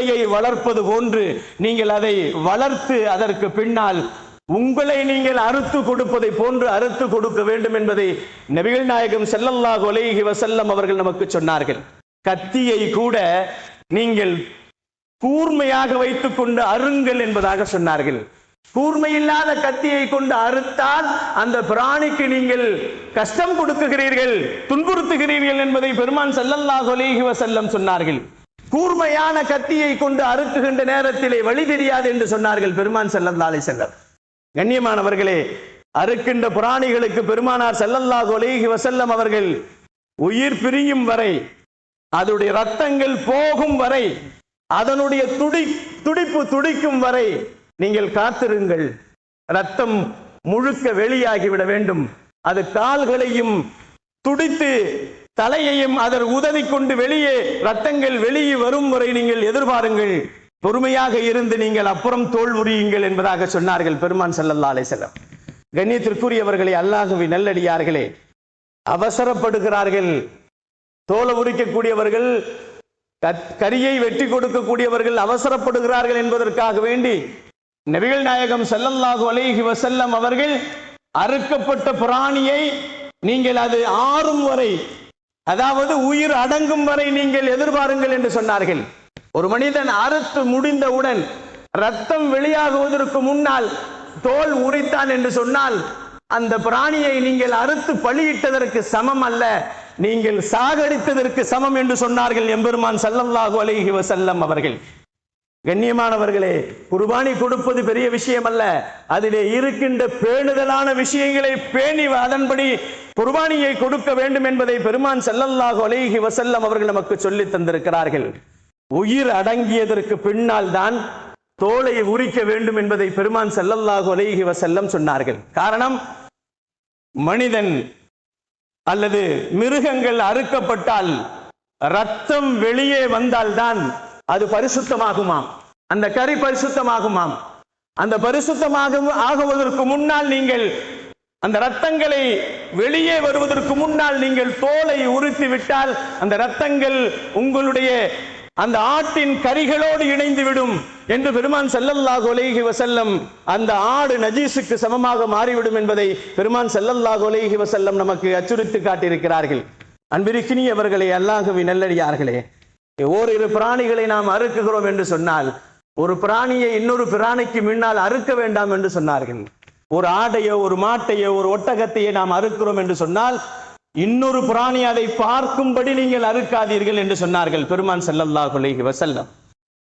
குழந்தையை வளர்ப்பது போன்று நீங்கள் அதை வளர்த்து அதற்கு பின்னால் உங்களை நீங்கள் அறுத்து கொடுப்பதை போன்று அறுத்து கொடுக்க வேண்டும் என்பதை நபிகள் நாயகம் செல்லல்லா கொலைகி வசல்லம் அவர்கள் நமக்கு சொன்னார்கள். கத்தியை கூட நீங்கள் கூர்மையாக வைத்துக் கொண்டு அருங்கள் என்பதாக சொன்னார்கள். கூர்மையில்லாத கத்தியை கொண்டு அறுத்தால் அந்த பிராணிக்கு நீங்கள் கஷ்டம் கொடுக்குகிறீர்கள் துன்புறுத்துகிறீர்கள் என்பதை பெருமான் செல்லல்லா கொலைகி வசல்லம் சொன்னார்கள். கூர்மையான கத்தியை கொண்டு அறுக்குகின்ற நேரத்திலே வழி தெரியாது என்று சொன்னார்கள் பெருமான் ஸல்லல்லாஹு அலைஹி கண்ணியமானவர்களே அறுக்கின்ற புராணிகளுக்கு பெருமானார் ஸல்லல்லாஹு அலைஹி வசல்லம் அவர்கள் உயிர் பிரியும் வரை அதனுடைய ரத்தங்கள் போகும் வரை அதனுடைய துடி துடிப்பு துடிக்கும் வரை நீங்கள் காத்திருங்கள். ரத்தம் முழுக்க வெளியாகிவிட வேண்டும். அது கால்களையும் துடித்து தலையையும் அதர் உதவி கொண்டு வெளியே ரத்தங்கள் வெளியே வரும் வரை நீங்கள் எதிர்பாருங்கள். பொறுமையாக இருந்து நீங்கள் அப்புறம் தோல் உரியுங்கள் என்பதாக சொன்னார்கள் பெருமான் ஸல்லல்லாஹு அலைஹி வஸல்லம். கண்ணியத்திற்குரியவர்களே அல்லாஹுவி நல்லடியார்களே அவசரப்படுகிறார்கள். தோலை உரிக்கக்கூடியவர்கள் கரியை வெட்டி கொடுக்கக்கூடியவர்கள் அவசரப்படுகிறார்கள் என்பதற்காக வேண்டி நபிகள் நாயகம் செல்லல்லாஹு அலைஹி வசல்லம் அவர்கள் அறுக்கப்பட்ட பிராணியை நீங்கள் அது ஆறும் வரை அதாவது உயிர் அடங்கும் வரை நீங்கள் எதிர்பாருங்கள் என்று சொன்னார்கள். ஒரு மனிதன் அறுத்து முடிந்தவுடன் ரத்தம் வெளியாகுவதற்கு முன்னால் தோல் உரித்தான் என்று சொன்னால் அந்த பிராணியை நீங்கள் அறுத்து பலியிட்டதற்கு சமம் அல்ல நீங்கள் சாகடித்ததற்கு சமம் என்று சொன்னார்கள் எம்பெருமான் ஸல்லல்லாஹு அலைஹி வசல்லம் அவர்கள். கண்ணியமானவர்களே குர்பானி கொடுப்பது பெரிய விஷயம் அல்ல அதிலே இருக்கின்ற பேணுதலான விஷயங்களை பேணி அதன்படி குர்பானியை கொடுக்க வேண்டும் என்பதை பெருமான் ஸல்லல்லாஹு அலைஹி வசல்லம் அவர்கள் நமக்கு சொல்லி தந்திருக்கிறார்கள். உயிர் அடங்கியதற்கு பின்னால் தான் தோலை உரிக்க வேண்டும் என்பதை பெருமான் ஸல்லல்லாஹு அலைஹி வசல்லம் சொன்னார்கள். காரணம் மனிதன் அல்லது மிருகங்கள் அறுக்கப்பட்டால் ரத்தம் வெளியே வந்தால்தான் அது பரிசுத்தமாகுமாம். அந்த கறி பரிசுத்தமாகுமாம். அந்த பரிசுத்தமாக ஆகுவதற்கு முன்னால் நீங்கள் அந்த ரத்தங்களை வெளியே வருவதற்கு முன்னால் நீங்கள் தோலை உறுத்தி விட்டால் அந்த ரத்தங்கள் உங்களுடைய அந்த ஆட்டின் கரிகளோடு இணைந்து விடும் என்று பெருமான் செல்லல்லாஹ் அலைஹி வசல்லம் அந்த ஆடு நஜீஸுக்கு சமமாக மாறிவிடும் என்பதை பெருமான் செல்லல்லாஹ் அலைஹி வசல்லம் நமக்கு அச்சுறுத்தி காட்டியிருக்கிறார்கள். அன்பிருக்கினியவர்களே அல்லாஹவி நல்லடியார்களே ஓரிரு பிராணிகளை நாம் அறுக்குகிறோம் என்று சொன்னால் ஒரு பிராணியை இன்னொரு பிராணிக்கு முன்னால் அறுக்க வேண்டாம் என்று சொன்னார்கள். ஒரு ஆடையோ ஒரு மாட்டையோ ஒரு ஒட்டகத்தையோ நாம் அறுக்கிறோம் என்று சொன்னால் இன்னொரு பிராணி அதை பார்க்கும்படி நீங்கள் அறுக்காதீர்கள் என்று சொன்னார்கள் பெருமான் செல்லல்லா அலைஹி வசல்லம்